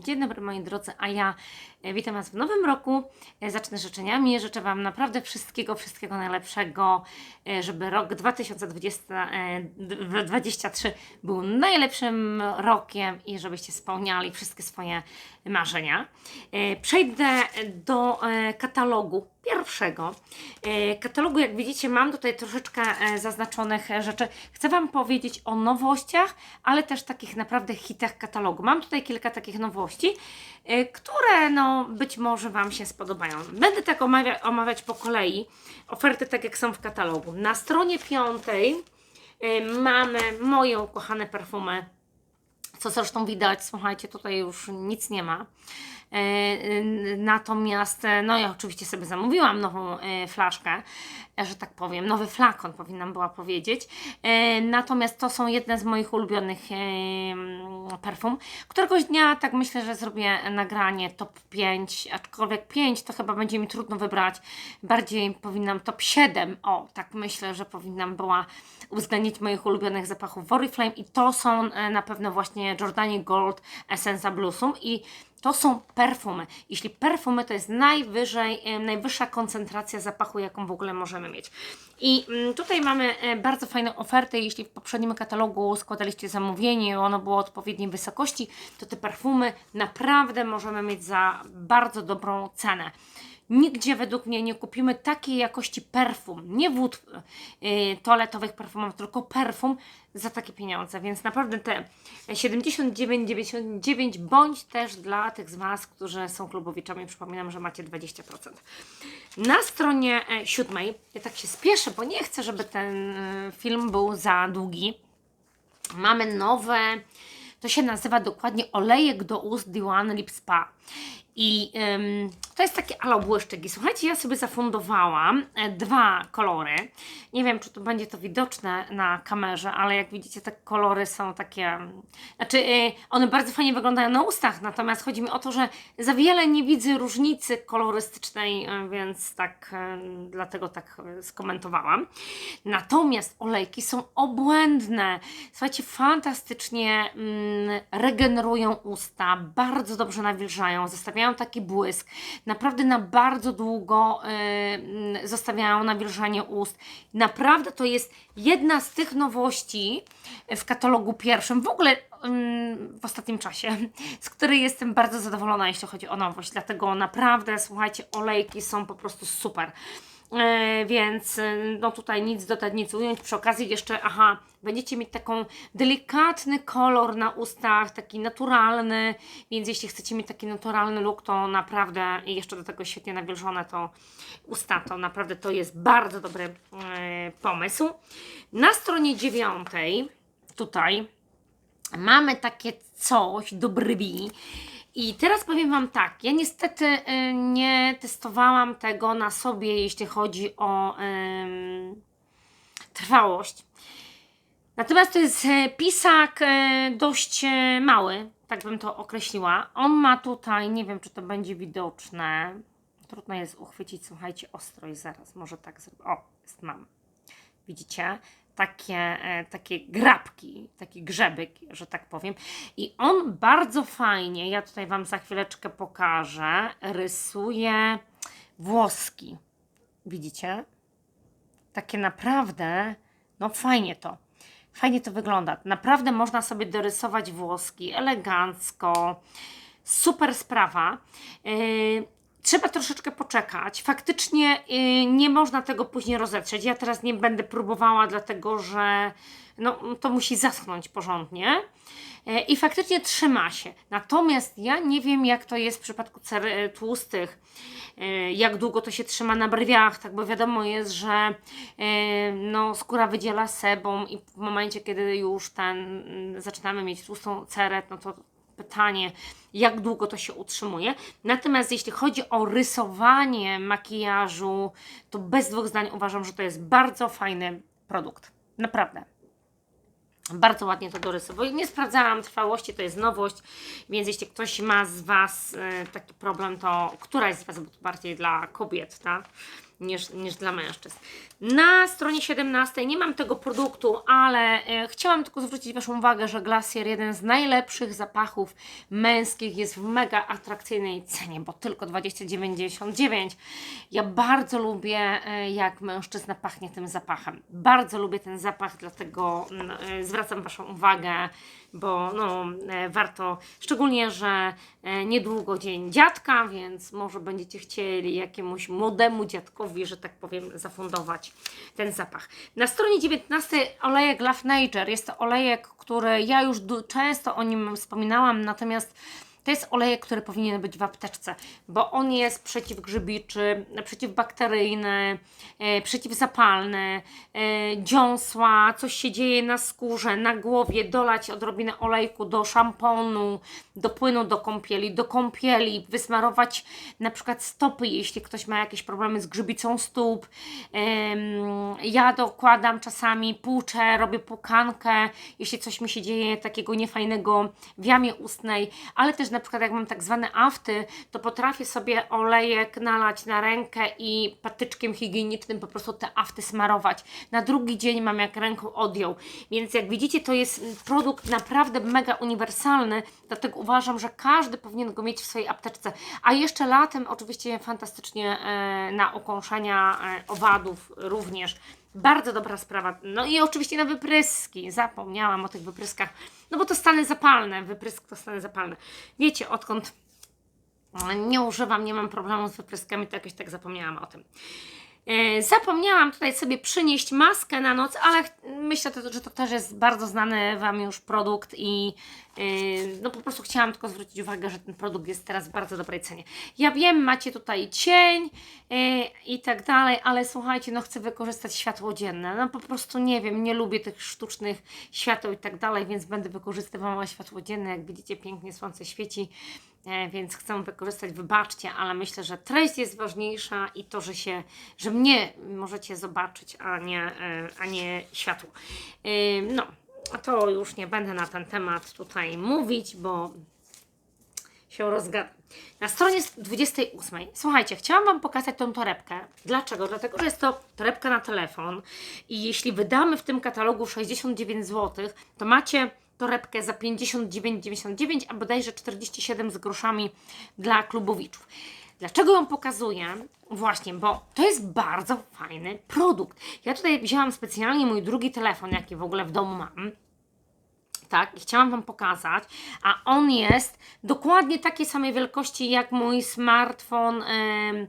Dzień dobry moi drodzy, a ja e, witam Was w nowym roku. E, Zacznę życzeniami. Życzę Wam naprawdę wszystkiego, wszystkiego najlepszego, e, żeby rok 2023 był najlepszym rokiem i żebyście spełniali wszystkie swoje marzenia. Przejdę do katalogu pierwszego. E, Katalogu, jak widzicie, mam tutaj troszeczkę e, zaznaczonych e, rzeczy. Chcę Wam powiedzieć o nowościach, ale też takich naprawdę hitach katalogu. Mam tutaj kilka takich nowości, które no, być może Wam się spodobają. Będę tak omawia, omawiać po kolei oferty, tak jak są w katalogu. Na stronie piątej mamy moje ukochane perfumy co zresztą widać, słuchajcie, tutaj już nic nie ma. E, Natomiast, e, no ja oczywiście sobie zamówiłam nową e, flaszkę, że tak powiem, nowy flakon powinnam była powiedzieć. E, Natomiast to są jedne z moich ulubionych e, perfum. Któregoś dnia tak myślę, że zrobię nagranie top 5, aczkolwiek 5 to chyba będzie mi trudno wybrać. Bardziej powinnam top 7, o tak myślę, że powinnam była uwzględnić moich ulubionych zapachów w Oriflame i to są e, na pewno właśnie Jordani Gold Essenza Bluesum i to są perfumy. Jeśli perfumy to jest najwyżej, najwyższa koncentracja zapachu, jaką w ogóle możemy mieć. I mm, tutaj mamy e, bardzo fajną ofertę. Jeśli w poprzednim katalogu składaliście zamówienie ono było odpowiedniej wysokości, to te perfumy naprawdę możemy mieć za bardzo dobrą cenę. Nigdzie według mnie nie kupimy takiej jakości perfum, nie wód y, toaletowych perfumów, tylko perfum za takie pieniądze. Więc naprawdę te 79,99 bądź też dla tych z Was, którzy są klubowiczami, przypominam, że macie 20%. Na stronie e, siódmej, ja tak się spieszę, bo nie chcę, żeby ten e, film był za długi. Mamy nowe, to się nazywa dokładnie olejek do ust Diwan Lip Spa. I ym, to jest takie ala błyszczyk. I słuchajcie, ja sobie zafundowałam e, dwa kolory. Nie wiem, czy to będzie to widoczne na kamerze, ale jak widzicie, te kolory są takie. Znaczy, y, one bardzo fajnie wyglądają na ustach, natomiast chodzi mi o to, że za wiele nie widzę różnicy kolorystycznej, y, więc tak, dlatego tak skomentowałam. Natomiast olejki są obłędne. Słuchajcie, fantastycznie mm, regenerują usta, bardzo dobrze nawilżają, zostawiają taki błysk. Naprawdę na bardzo długo y, zostawiają nawilżanie ust. Naprawdę to jest jedna z tych nowości w katalogu pierwszym, w ogóle w ostatnim czasie, z której jestem bardzo zadowolona, jeśli chodzi o nowość. Dlatego naprawdę, słuchajcie, olejki są po prostu super. E, więc e, no tutaj nic dodać, nic ująć. Przy okazji jeszcze, aha, będziecie mieć taką delikatny kolor na ustach, taki naturalny, więc jeśli chcecie mieć taki naturalny look, to naprawdę jeszcze do tego świetnie nawilżone to usta, to naprawdę to jest bardzo dobry e, pomysł. Na stronie dziewiątej, tutaj, mamy takie coś do brwi. I teraz powiem Wam tak, ja niestety y, nie testowałam tego na sobie, jeśli chodzi o trwałość. Natomiast to jest e, pisak e, dość e, mały, tak bym to określiła. On ma tutaj, nie wiem czy to będzie widoczne, trudno jest uchwycić, słuchajcie, ostrość zaraz, może tak zrobię. O, jest, mam. Widzicie? Takie, e, takie grabki, taki grzebyk, że tak powiem. I on bardzo fajnie, ja tutaj Wam za chwileczkę pokażę, rysuje włoski. Widzicie? Takie naprawdę, no fajnie to. Fajnie to wygląda. Naprawdę można sobie dorysować włoski elegancko. Super sprawa. Trzeba troszeczkę poczekać. Faktycznie yy, nie można tego później rozetrzeć. Ja teraz nie będę próbowała, dlatego że no, to musi zaschnąć porządnie. Yy, I faktycznie trzyma się. Natomiast ja nie wiem, jak to jest w przypadku cer e, tłustych, yy, jak długo to się trzyma na brwiach, tak bo wiadomo jest, że no, skóra wydziela sebum i w momencie, kiedy już ten zaczynamy mieć tłustą cerę, no to pytanie, jak długo to się utrzymuje. Natomiast jeśli chodzi o rysowanie makijażu, to bez dwóch zdań uważam, że to jest bardzo fajny produkt. Naprawdę. Bardzo ładnie to dorysowuje. Nie sprawdzałam trwałości, to jest nowość, więc jeśli ktoś ma z Was e, taki problem, to któraś z Was, bo to bardziej dla kobiet, tak? Niż, niż dla mężczyzn. Na stronie 17 nie mam tego produktu, ale e, chciałam tylko zwrócić Waszą uwagę, że Glacier, jeden z najlepszych zapachów męskich, jest w mega atrakcyjnej cenie, bo tylko 20,99. Ja bardzo lubię, e, jak mężczyzna pachnie tym zapachem. Bardzo lubię ten zapach, dlatego mm, e, zwracam Waszą uwagę, bo no, e, warto, szczególnie, że e, niedługo dzień dziadka, więc może będziecie chcieli jakiemuś młodemu dziadkowi, że tak powiem, zafundować ten zapach. Na stronie 19 olejek Love Nature. Jest to olejek, który ja już często o nim wspominałam, natomiast to jest olejek, który powinien być w apteczce, bo on jest przeciwgrzybiczy, przeciwbakteryjny, e, przeciwzapalny, e, dziąsła, coś się dzieje na skórze, na głowie, dolać odrobinę olejku do szamponu, do płynu do kąpieli, do kąpieli, wysmarować na przykład stopy, jeśli ktoś ma jakieś problemy z grzybicą stóp. Ja dokładam czasami, płuczę, robię pukankę, jeśli coś mi się dzieje takiego niefajnego w jamie ustnej, ale też na przykład jak mam tak zwane afty, to potrafię sobie olejek nalać na rękę i patyczkiem higienicznym po prostu te afty smarować. Na drugi dzień mam jak ręką odjął. Więc jak widzicie, to jest produkt naprawdę mega uniwersalny, dlatego uważam, że każdy powinien go mieć w swojej apteczce. A jeszcze latem oczywiście fantastycznie e, na ukąszenia e, owadów również. Bardzo dobra sprawa. No i oczywiście na wypryski. Zapomniałam o tych wypryskach. No bo to stany zapalne. Wyprysk to stany zapalne. Wiecie, odkąd nie używam, nie mam problemu z wypryskami, to jakoś tak zapomniałam o tym. E, Zapomniałam tutaj sobie przynieść maskę na noc, ale myślę, że to też jest bardzo znany Wam już produkt i e, no po prostu chciałam tylko zwrócić uwagę, że ten produkt jest teraz w bardzo dobrej cenie. Ja wiem, macie tutaj cień e, i tak dalej, ale słuchajcie, no chcę wykorzystać światło dzienne. No po prostu nie wiem, nie lubię tych sztucznych świateł i tak dalej, więc będę wykorzystywała światło dzienne. Jak widzicie, pięknie słońce świeci. E, więc chcę wykorzystać, wybaczcie, ale myślę, że treść jest ważniejsza i to, że się, że mnie możecie zobaczyć, a nie, e, a nie światło. E, No, to już nie będę na ten temat tutaj mówić, bo się rozgadam. Na stronie 28, słuchajcie, chciałam Wam pokazać tą torebkę. Dlaczego? Dlatego, że jest to torebka na telefon i jeśli wydamy w tym katalogu 69 zł, to macie torebkę za 59,99, a bodajże 47 z groszami dla klubowiczów. Dlaczego ją pokazuję? Właśnie, bo to jest bardzo fajny produkt. Ja tutaj wzięłam specjalnie mój drugi telefon, jaki w ogóle w domu mam tak, i chciałam Wam pokazać, a on jest dokładnie takiej samej wielkości jak mój smartfon em,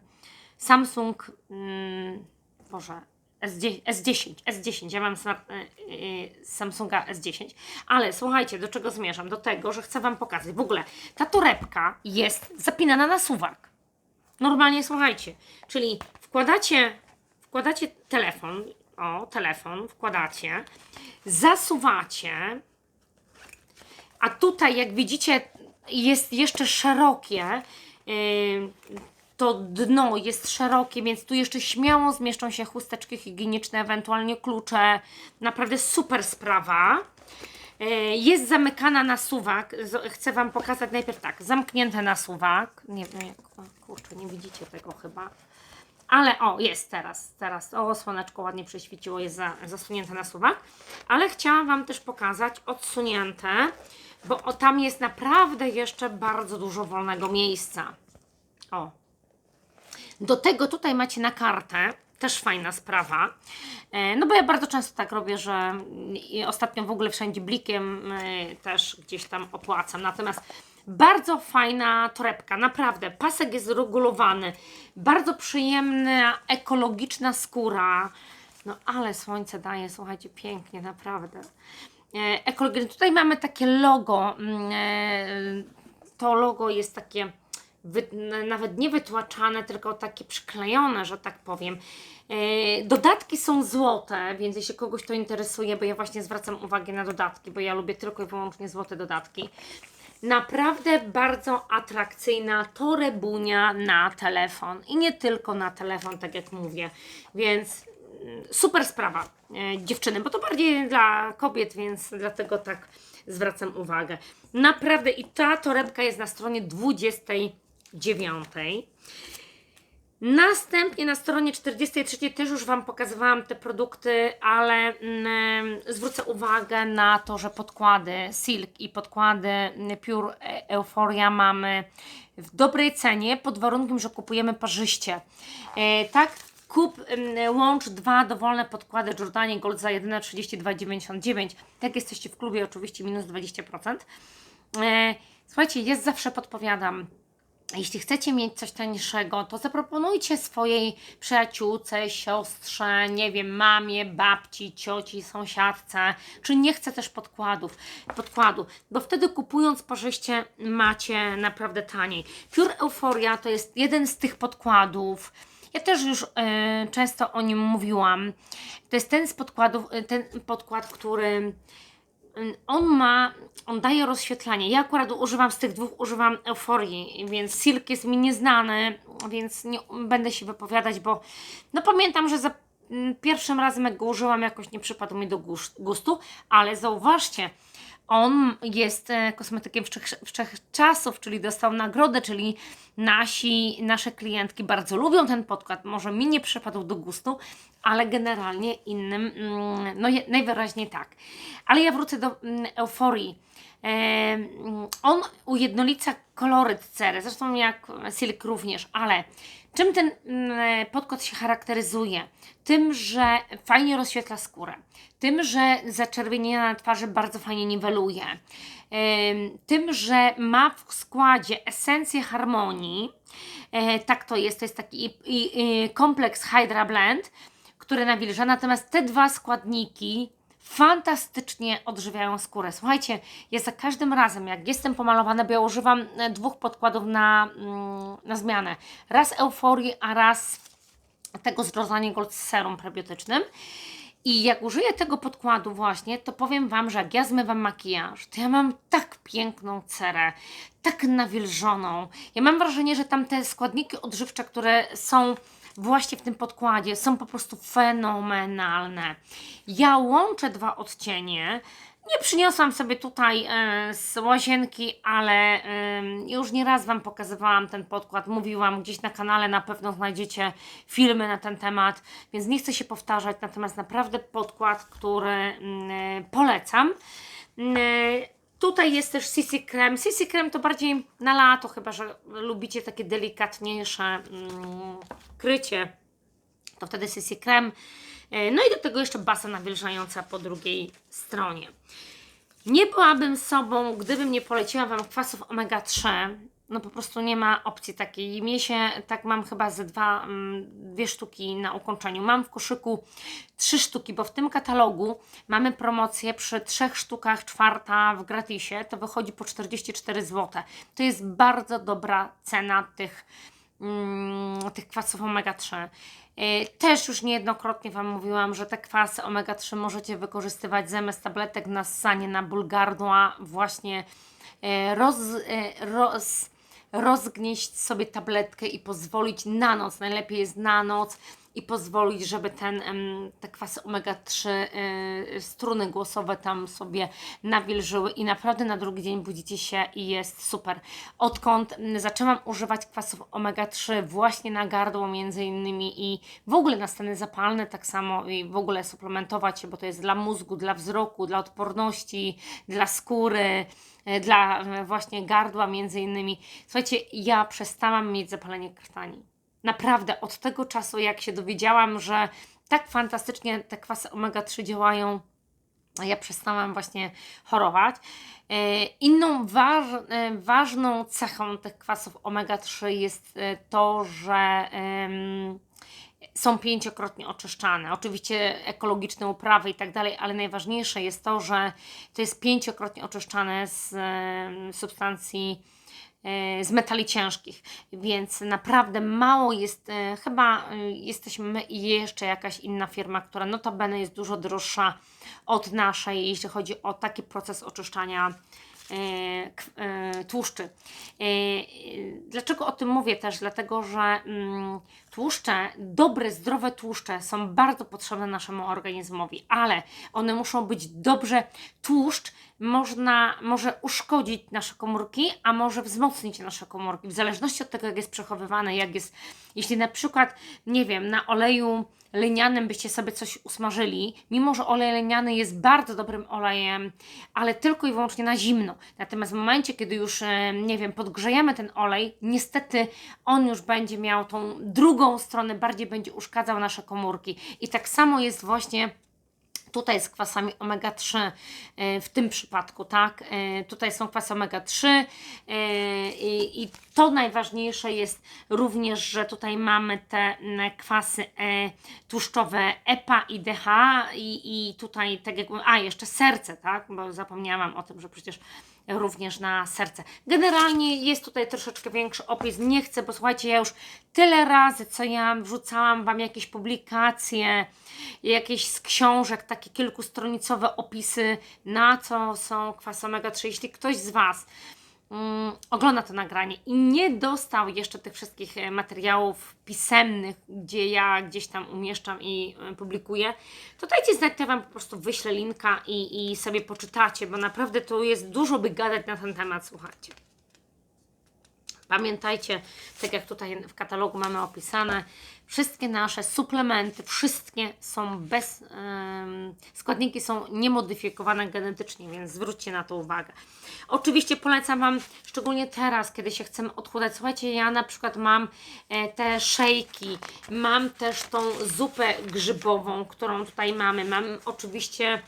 Samsung, um, Boże, S10, S10, S10, ja mam smart, y, y, Samsunga S10, ale słuchajcie, do czego zmierzam? Do tego, że chcę Wam pokazać, w ogóle ta torebka jest zapinana na suwak. Normalnie słuchajcie, czyli wkładacie, wkładacie telefon, o, telefon, wkładacie, zasuwacie, a tutaj, jak widzicie, jest jeszcze szerokie. To dno jest szerokie, więc tu jeszcze śmiało zmieszczą się chusteczki higieniczne, ewentualnie klucze. Naprawdę super sprawa. Yy, Jest zamykana na suwak. Chcę Wam pokazać najpierw tak, zamknięte na suwak. Nie wiem, kurczę, nie widzicie tego chyba. Ale o, jest teraz, teraz. O, słoneczko ładnie prześwieciło, jest za, zasunięte na suwak. Ale chciałam Wam też pokazać odsunięte, bo o, tam jest naprawdę jeszcze bardzo dużo wolnego miejsca. O. Do tego tutaj macie na kartę, też fajna sprawa. E, No bo ja bardzo często tak robię, że ostatnio w ogóle wszędzie blikiem e, też gdzieś tam opłacam. Natomiast bardzo fajna torebka, naprawdę. Pasek jest regulowany, bardzo przyjemna, ekologiczna skóra. No ale słońce daje, słuchajcie, pięknie, naprawdę. E, ekologiczne. Tutaj mamy takie logo. mm, To logo jest takie wy, nawet nie wytłaczane, tylko takie przyklejone, że tak powiem. E, Dodatki są złote, więc jeśli kogoś to interesuje, bo ja właśnie zwracam uwagę na dodatki, bo ja lubię tylko i wyłącznie złote dodatki. Naprawdę bardzo atrakcyjna torebunia na telefon i nie tylko na telefon, tak jak mówię, więc mm, super sprawa e, dziewczyny, bo to bardziej dla kobiet, więc dlatego tak zwracam uwagę. Naprawdę i ta torebka jest na stronie 29. Następnie na stronie 43 też już Wam pokazywałam te produkty, ale mm, zwrócę uwagę na to, że podkłady Silk i podkłady mm, Pure Euphoria mamy w dobrej cenie, pod warunkiem, że kupujemy parzyście. E, tak, kup, mm, łącz dwa dowolne podkłady Jordanie Gold za jedyne 32,99. Jak jesteście w klubie, oczywiście minus 20%. E, Słuchajcie, jest zawsze podpowiadam. Jeśli chcecie mieć coś tańszego, to zaproponujcie swojej przyjaciółce, siostrze, nie wiem, mamie, babci, cioci, sąsiadce, czy nie chce też podkładów, podkładu, bo wtedy kupując parzyście macie naprawdę taniej. Pure Euphoria to jest jeden z tych podkładów, ja też już e, często o nim mówiłam. To jest ten z podkładów, e, ten podkład, który on ma, on daje rozświetlanie. Ja akurat używam z tych dwóch, używam euforii, więc silk jest mi nieznany, więc nie będę się wypowiadać, bo no pamiętam, że za mm, pierwszym razem jak go użyłam jakoś nie przypadł mi do gus- gustu, ale zauważcie, on jest e, kosmetykiem wszech- wszechczasów, czyli dostał nagrodę, czyli nasi, nasze klientki bardzo lubią ten podkład. Może mi nie przypadł do gustu, ale generalnie innym, mm, no najwyraźniej tak. Ale ja wrócę do mm, euforii. E, mm, on ujednolica koloryt cery, zresztą jak Silk również, ale czym ten mm, podkład się charakteryzuje? Tym, że fajnie rozświetla skórę, tym, że zaczerwienienia na twarzy bardzo fajnie niweluje, Ym, tym, że ma w składzie esencję harmonii, e, tak to jest, to jest taki kompleks Hydra Blend, który nawilża, natomiast te dwa składniki fantastycznie odżywiają skórę. Słuchajcie, ja za każdym razem, jak jestem pomalowana, bo ja używam e, dwóch podkładów na, mm, na zmianę. Raz euforii, a raz tego z Gold z serum prebiotycznym. I jak użyję tego podkładu właśnie, to powiem Wam, że jak ja zmywam makijaż, to ja mam tak piękną cerę, tak nawilżoną. Ja mam wrażenie, że tam te składniki odżywcze, które są właśnie w tym podkładzie, są po prostu fenomenalne. Ja łączę dwa odcienie. Nie przyniosłam sobie tutaj e, z łazienki, ale e, już nieraz Wam pokazywałam ten podkład. Mówiłam gdzieś na kanale, na pewno znajdziecie filmy na ten temat, więc nie chcę się powtarzać. Natomiast naprawdę podkład, który mm, e, polecam. Mm, e, Tutaj jest też CC Krem. CC Krem to bardziej na lato, chyba że lubicie takie delikatniejsze mm, krycie. To wtedy CC Krem. E, No i do tego jeszcze basa nawilżająca po drugiej stronie. Nie byłabym sobą, gdybym nie poleciła Wam kwasów omega-3. No po prostu nie ma opcji takiej. Mnie się, tak mam chyba ze dwa, mm, dwie sztuki na ukończeniu. Mam w koszyku trzy sztuki, bo w tym katalogu mamy promocję przy trzech sztukach, czwarta w gratisie, to wychodzi po 44 zł. To jest bardzo dobra cena tych, mm, tych kwasów omega-3. Yy, Też już niejednokrotnie Wam mówiłam, że te kwasy omega-3 możecie wykorzystywać zamiast tabletek na ssanie, na ból gardła, właśnie e, roz, e, roz, rozgnieść sobie tabletkę i pozwolić na noc, najlepiej jest na noc i pozwolić, żeby ten, te kwasy omega-3, y, struny głosowe tam sobie nawilżyły i naprawdę na drugi dzień budzicie się i jest super. Odkąd zaczęłam używać kwasów omega-3 właśnie na gardło między innymi i w ogóle na stany zapalne tak samo i w ogóle suplementować się, bo to jest dla mózgu, dla wzroku, dla odporności, dla skóry, e, dla e, właśnie gardła między innymi. Słuchajcie, ja przestałam mieć zapalenie krtani. Naprawdę, od tego czasu, jak się dowiedziałam, że tak fantastycznie te kwasy omega-3 działają, ja przestałam właśnie chorować. E, Inną e, ważną cechą tych kwasów omega-3 jest e, to, że są pięciokrotnie oczyszczane. Oczywiście ekologiczne uprawy i tak dalej, ale najważniejsze jest to, że to jest pięciokrotnie oczyszczane z substancji z metali ciężkich, więc naprawdę mało jest, e, chyba e, jesteśmy my i jeszcze jakaś inna firma, która notabene jest dużo droższa od naszej, jeśli chodzi o taki proces oczyszczania e, e, tłuszczy. E, e, Dlaczego o tym mówię też? Dlatego, że mm, tłuszcze, dobre, zdrowe tłuszcze są bardzo potrzebne naszemu organizmowi, ale one muszą być dobrze, tłuszcz można, może uszkodzić nasze komórki, a może wzmocnić nasze komórki, w zależności od tego, jak jest przechowywane, jak jest, jeśli na przykład, nie wiem, na oleju lenianym byście sobie coś usmażyli, mimo że olej leniany jest bardzo dobrym olejem, ale tylko i wyłącznie na zimno. Natomiast w momencie, kiedy już, e, nie wiem, podgrzejemy ten olej, niestety on już będzie miał tą drugą stronę, bardziej będzie uszkadzał nasze komórki. I tak samo jest właśnie Tutaj z kwasami omega-3 e, w tym przypadku, tak? E, Tutaj są kwasy omega-3 e, i, to najważniejsze jest również, że tutaj mamy te m, kwasy tłuszczowe EPA i DH i, i tutaj tak jak, a jeszcze serce, tak? Bo zapomniałam o tym, że przecież również na serce. Generalnie jest tutaj troszeczkę większy opis. Nie chcę, bo słuchajcie, ja już tyle razy, co ja wrzucałam Wam jakieś publikacje, jakieś z książek, takie kilkustronicowe opisy, na co są kwasy omega-3. Jeśli ktoś z Was mm, ogląda to nagranie i nie dostał jeszcze tych wszystkich e, materiałów pisemnych, gdzie ja gdzieś tam umieszczam i e, publikuję, to dajcie znać, to ja Wam po prostu wyślę linka i, i sobie poczytacie, bo naprawdę tu jest dużo by gadać na ten temat, słuchajcie. Pamiętajcie, tak jak tutaj w katalogu mamy opisane, wszystkie nasze suplementy, wszystkie są bez, składniki są niemodyfikowane genetycznie, więc zwróćcie na to uwagę. Oczywiście polecam Wam, szczególnie teraz, kiedy się chcemy odchudzać. Słuchajcie, ja na przykład mam e, te szejki, mam też tą zupę grzybową, którą tutaj mamy. Mam oczywiście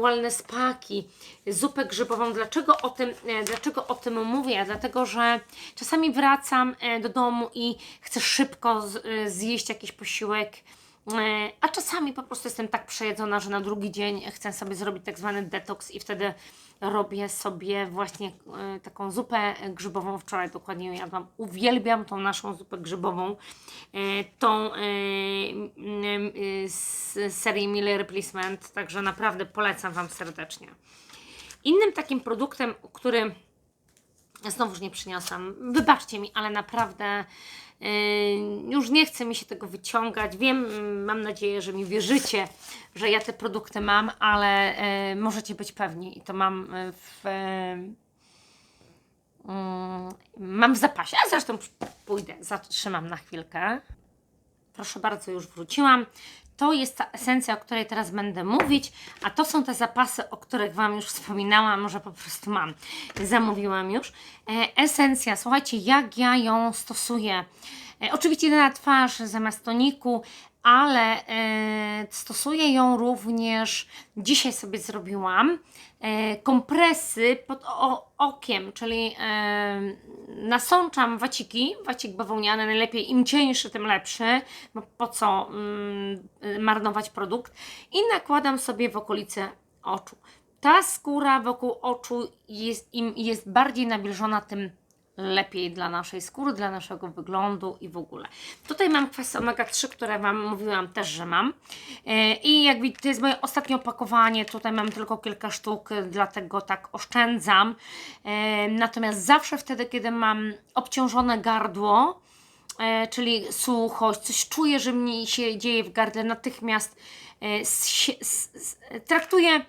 wellness paki, zupę grzybową. Dlaczego o tym, e, dlaczego o tym mówię? Dlatego, że czasami wracam e, do domu i chcę szybko e, zjeść jakiś posiłek, e, a czasami po prostu jestem tak przejedzona, że na drugi dzień chcę sobie zrobić tak zwany detoks i wtedy robię sobie właśnie e, taką zupę grzybową. Wczoraj dokładnie ją jadłam. Uwielbiam tą naszą zupę grzybową, e, tą e, e, z serii Meal Replacement, także naprawdę polecam Wam serdecznie. Innym takim produktem, który znowuż nie przyniosłam, wybaczcie mi, ale naprawdę już nie chce mi się tego wyciągać. Wiem, mam nadzieję, że mi wierzycie, że ja te produkty mam, ale yy, możecie być pewni i to mam yy, w. Yy, mam w zapasie, a zresztą pójdę, zatrzymam na chwilkę. Proszę bardzo, już wróciłam. To jest ta esencja, o której teraz będę mówić, a to są te zapasy, o których Wam już wspominałam, może po prostu mam. Zamówiłam już. E, esencja, słuchajcie, jak ja ją stosuję. E, oczywiście na twarz zamiast toniku, ale e, stosuję ją również, dzisiaj sobie zrobiłam, kompresy pod okiem, czyli e, nasączam waciki, wacik bawełniany, najlepiej im cieńszy, tym lepszy, bo po co mm, marnować produkt, i nakładam sobie w okolice oczu. Ta skóra wokół oczu jest, im jest bardziej nawilżona, tym lepiej dla naszej skóry, dla naszego wyglądu i w ogóle. Tutaj mam kwasy omega-3, które Wam mówiłam też, że mam. E, I jak widzicie, to jest moje ostatnie opakowanie. Tutaj mam tylko kilka sztuk, dlatego tak oszczędzam. E, Natomiast zawsze wtedy, kiedy mam obciążone gardło, e, czyli suchość, coś czuję, że mi się dzieje w gardle, natychmiast traktuję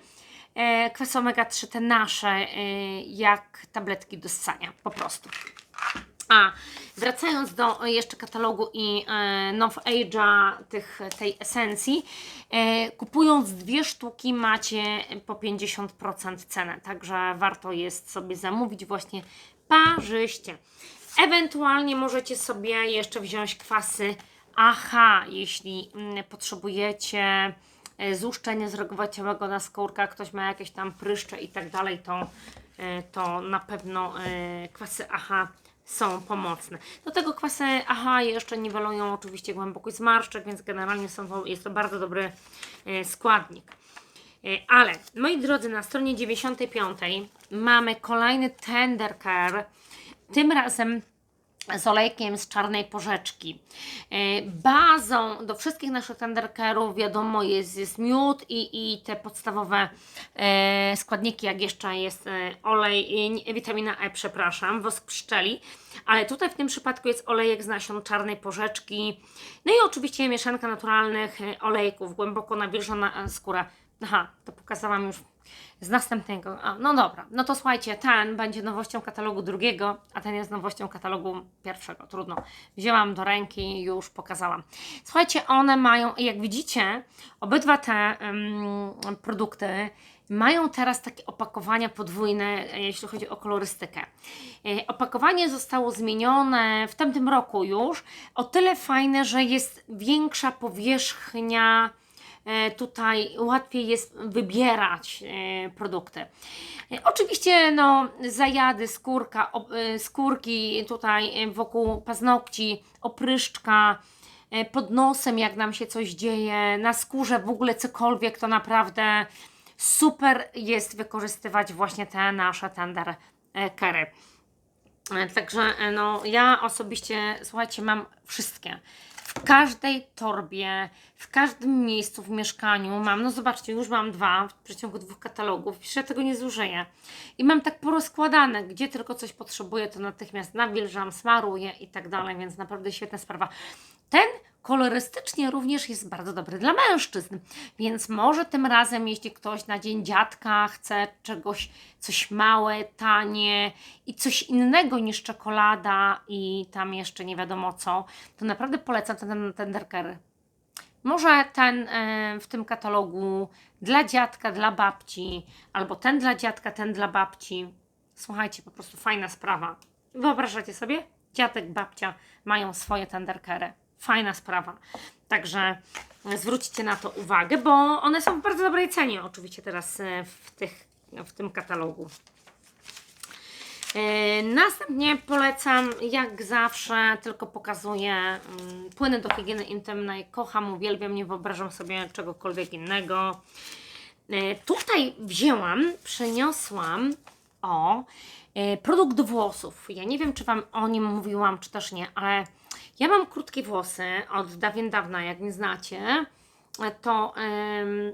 kwasy omega-3, te nasze, e, jak tabletki do ssania, po prostu. A, wracając do e, jeszcze katalogu i e, Nov Age'a, tych, tej esencji, e, kupując dwie sztuki macie po 50% cenę, także warto jest sobie zamówić właśnie parzyście. Ewentualnie możecie sobie jeszcze wziąć kwasy AHA, jeśli mm, potrzebujecie e, złuszczenie zrogowociałego na skórkach, ktoś ma jakieś tam pryszcze i tak dalej, to, e, to na pewno e, kwasy AHA są pomocne. Do tego kwasy AHA jeszcze niwelują oczywiście głębokość zmarszczek, więc generalnie są jest to bardzo dobry e, składnik. E, Ale, moi drodzy, na stronie 95 mamy kolejny Tender Care, tym razem z olejkiem z czarnej porzeczki. E, Bazą do wszystkich naszych tenderkerów wiadomo jest, jest miód i, i te podstawowe e, składniki, jak jeszcze jest e, olej, witamina E, przepraszam, wosk pszczeli, ale tutaj w tym przypadku jest olejek z nasion czarnej porzeczki, no i oczywiście mieszanka naturalnych olejków, głęboko nawilżona skóra. Aha, to pokazałam już Z następnego. A, no dobra, no to słuchajcie, ten będzie nowością katalogu drugiego, a ten jest nowością katalogu pierwszego. Trudno. Wzięłam do ręki już pokazałam. Słuchajcie, one mają, jak widzicie, obydwa te em, produkty mają teraz takie opakowania podwójne, e, jeśli chodzi o kolorystykę. E, Opakowanie zostało zmienione w tamtym roku już, o tyle fajne, że jest większa powierzchnia tutaj łatwiej jest wybierać e, produkty. E, Oczywiście no, zajady, skórka, e, skórki tutaj e, wokół paznokci, opryszczka, e, pod nosem jak nam się coś dzieje, na skórze w ogóle cokolwiek, to naprawdę super jest wykorzystywać właśnie te nasze tender e, curry. E, Także e, no, ja osobiście, słuchajcie, mam wszystkie. W każdej torbie, w każdym miejscu w mieszkaniu mam, no zobaczcie, już mam dwa w przeciągu dwóch katalogów, ja tego nie zużyję. I mam tak porozkładane, gdzie tylko coś potrzebuję, to natychmiast nawilżam, smaruję i tak dalej, więc naprawdę świetna sprawa. Ten kolorystycznie również jest bardzo dobry dla mężczyzn, więc może tym razem, jeśli ktoś na Dzień Dziadka chce czegoś, coś małe, tanie i coś innego niż czekolada i tam jeszcze nie wiadomo co, to naprawdę polecam ten tenderker. Może ten e, w tym katalogu dla dziadka, dla babci, albo ten dla dziadka, ten dla babci. Słuchajcie, po prostu fajna sprawa. Wyobrażacie sobie? Dziadek, babcia mają swoje tenderkery. Fajna sprawa. Także zwróćcie na to uwagę, bo one są w bardzo dobrej cenie, oczywiście teraz e, w, tych, w tym katalogu. E, Następnie polecam, jak zawsze, tylko pokazuję mm, płyny do higieny intymnej. Kocham, uwielbiam, nie wyobrażam sobie czegokolwiek innego. E, Tutaj wzięłam, przeniosłam o produkt do włosów. Ja nie wiem, czy Wam o nim mówiłam, czy też nie, ale ja mam krótkie włosy od dawien dawna, jak nie znacie. To mm,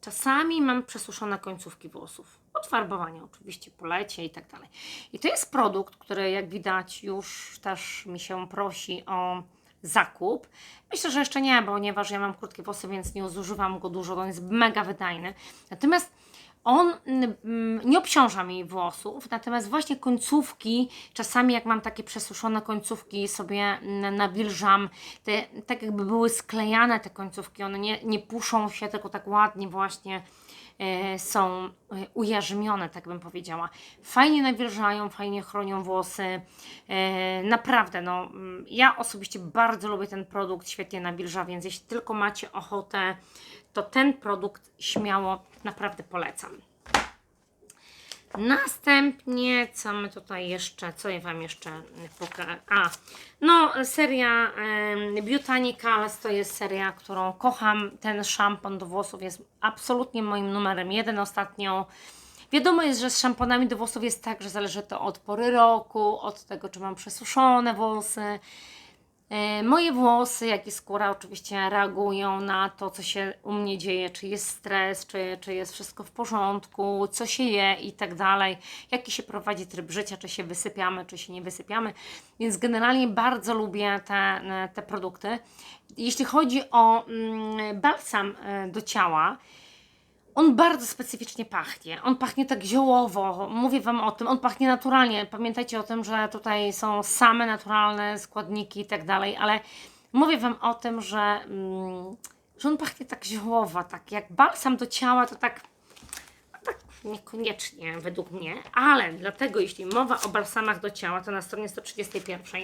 czasami mam przesuszone końcówki włosów. Od farbowania oczywiście po lecie i tak dalej. I to jest produkt, który jak widać już też mi się prosi o zakup. Myślę, że jeszcze nie, ponieważ ja mam krótkie włosy, więc nie zużywam go dużo, on jest mega wydajny. Natomiast on mm, nie obciąża mi włosów, natomiast właśnie końcówki, czasami jak mam takie przesuszone końcówki, sobie mm, nawilżam, te, tak jakby były sklejane te końcówki, one nie, nie puszą się, tylko tak ładnie właśnie są e, ujarzmione, tak bym powiedziała. Fajnie nawilżają, fajnie chronią włosy. E, naprawdę, no, mm, ja osobiście bardzo lubię ten produkt, świetnie nawilża, więc jeśli tylko macie ochotę, to ten produkt śmiało naprawdę polecam. Następnie, co my tutaj jeszcze, co ja Wam jeszcze pokażę? A, no seria um, Botanicals to jest seria, którą kocham. Ten szampon do włosów jest absolutnie moim numerem jeden ostatnio. Wiadomo jest, że z szamponami do włosów jest tak, że zależy to od pory roku, od tego, czy mam przesuszone włosy. E, Moje włosy, jak i skóra oczywiście reagują na to, co się u mnie dzieje, czy jest stres, czy, czy jest wszystko w porządku, co się je i tak dalej, jaki się prowadzi tryb życia, czy się wysypiamy, czy się nie wysypiamy. Więc generalnie bardzo lubię te, te produkty. Jeśli chodzi o mm, balsam e, do ciała, on bardzo specyficznie pachnie. On pachnie tak ziołowo. Mówię Wam o tym. On pachnie naturalnie. Pamiętajcie o tym, że tutaj są same naturalne składniki i tak dalej, ale mówię Wam o tym, że, mm, że on pachnie tak ziołowo, tak jak balsam do ciała, to tak, tak niekoniecznie według mnie, ale dlatego jeśli mowa o balsamach do ciała, to na stronie 131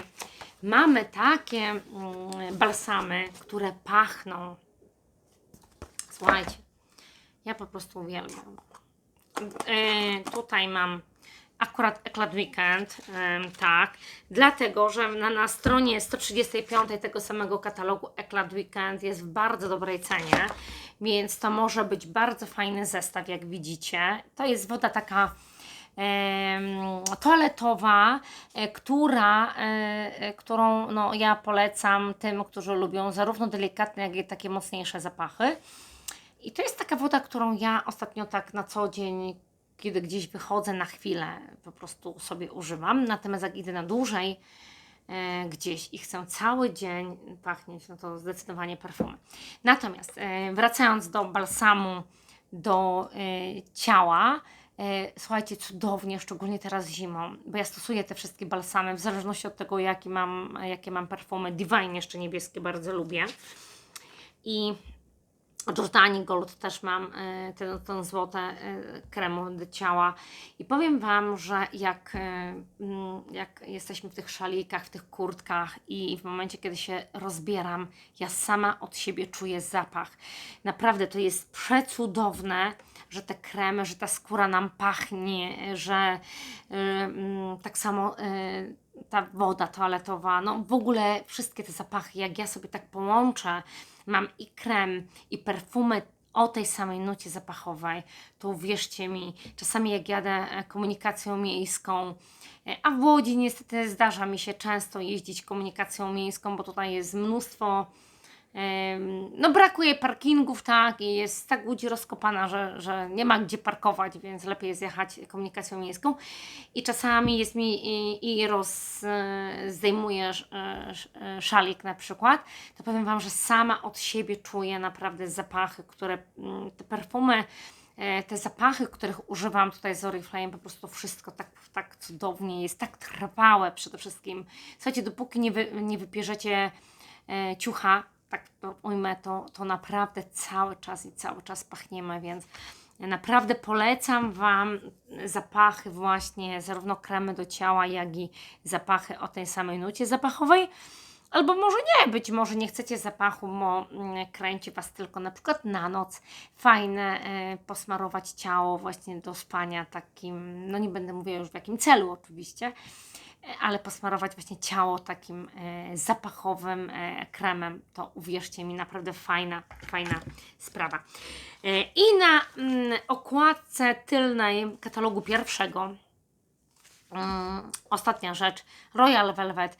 mamy takie mm, balsamy, które pachną. Słuchajcie. Ja po prostu uwielbiam. E, tutaj mam akurat Eclat Weekend, tak, dlatego, że na, na stronie 135 tego samego katalogu Eclat Weekend jest w bardzo dobrej cenie, więc to może być bardzo fajny zestaw, jak widzicie. To jest woda taka toaletowa, e, która, e, którą no, ja polecam tym, którzy lubią zarówno delikatne, jak i takie mocniejsze zapachy. I to jest taka woda, którą ja ostatnio tak na co dzień, kiedy gdzieś wychodzę na chwilę, po prostu sobie używam. Natomiast jak idę na dłużej e, gdzieś i chcę cały dzień pachnieć, no to zdecydowanie perfumy. Natomiast e, wracając do balsamu do y, ciała. Y, Słuchajcie, cudownie, szczególnie teraz zimą, bo ja stosuję te wszystkie balsamy w zależności od tego, jaki mam, jakie mam perfumy. Divine jeszcze niebieskie bardzo lubię. I Jordani Gold też mam e, ten, ten złote e, kremu do ciała i powiem Wam, że jak, e, mm, jak jesteśmy w tych szalikach, w tych kurtkach i w momencie, kiedy się rozbieram, ja sama od siebie czuję zapach. Naprawdę to jest przecudowne, że te kremy, że ta skóra nam pachnie, że mm, tak samo e, ta woda toaletowa, no w ogóle wszystkie te zapachy, jak ja sobie tak połączę, mam i krem, i perfumy o tej samej nucie zapachowej, to uwierzcie mi, czasami jak jadę e, komunikacją miejską, e, a w Łodzi niestety zdarza mi się często jeździć komunikacją miejską, bo tutaj jest mnóstwo no brakuje parkingów, tak, i jest tak łódź rozkopana, że, że nie ma gdzie parkować, więc lepiej jest jechać komunikacją miejską. I czasami jest mi i, i roz, e, zdejmuję e, e, szalik na przykład, to powiem Wam, że sama od siebie czuję naprawdę zapachy, które, mm, te perfumy, te zapachy, których używam tutaj z Oriflame, po prostu wszystko tak, tak cudownie jest, tak trwałe przede wszystkim. Słuchajcie, dopóki nie, wy, nie wypierzecie ciucha, tak to ujmę, to, to naprawdę cały czas i cały czas pachniemy, więc naprawdę polecam Wam zapachy właśnie, zarówno kremy do ciała, jak i zapachy o tej samej nucie zapachowej. Albo może nie, być może nie chcecie zapachu, bo mm, kręci Was tylko na przykład na noc. Fajne e, posmarować ciało właśnie do spania takim, no nie będę mówiła już w jakim celu oczywiście, ale posmarować właśnie ciało takim e, zapachowym e, kremem, to uwierzcie mi, naprawdę fajna, fajna sprawa. E, I na mm, okładce tylnej katalogu pierwszego Mm, ostatnia rzecz, Royal Velvet.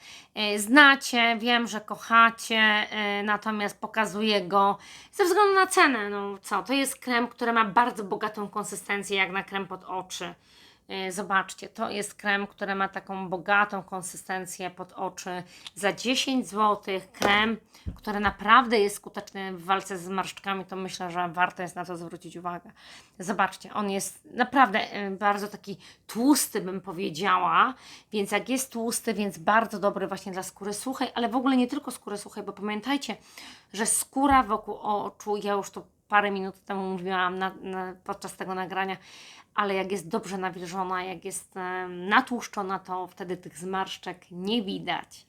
Znacie, wiem, że kochacie, natomiast pokazuję go ze względu na cenę. No co, to jest krem, który ma bardzo bogatą konsystencję, jak na krem pod oczy. E, Zobaczcie, to jest krem, który ma taką bogatą konsystencję pod oczy. Za 10 zł krem, który naprawdę jest skuteczny w walce z zmarszczkami, to myślę, że warto jest na to zwrócić uwagę. Zobaczcie, on jest naprawdę e, bardzo taki tłusty, bym powiedziała, więc jak jest tłusty, więc bardzo dobry właśnie dla skóry suchej, ale w ogóle nie tylko skóry suchej, bo pamiętajcie, że skóra wokół oczu, ja już to parę minut temu mówiłam na, na, podczas tego nagrania, ale jak jest dobrze nawilżona, jak jest natłuszczona, to wtedy tych zmarszczek nie widać.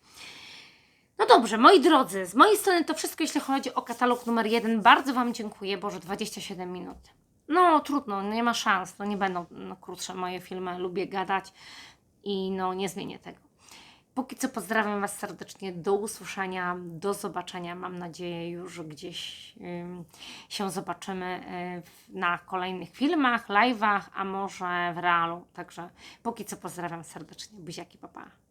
No dobrze, moi drodzy, z mojej strony to wszystko, jeśli chodzi o katalog numer jeden. Bardzo Wam dziękuję, Boże, 27 minut. No trudno, nie ma szans, to nie będą no, krótsze moje filmy, lubię gadać i no nie zmienię tego. Póki co pozdrawiam Was serdecznie, do usłyszenia, do zobaczenia. Mam nadzieję już gdzieś się zobaczymy y, na kolejnych filmach, live'ach, a może w realu. Także póki co pozdrawiam serdecznie. Buziaki, papa.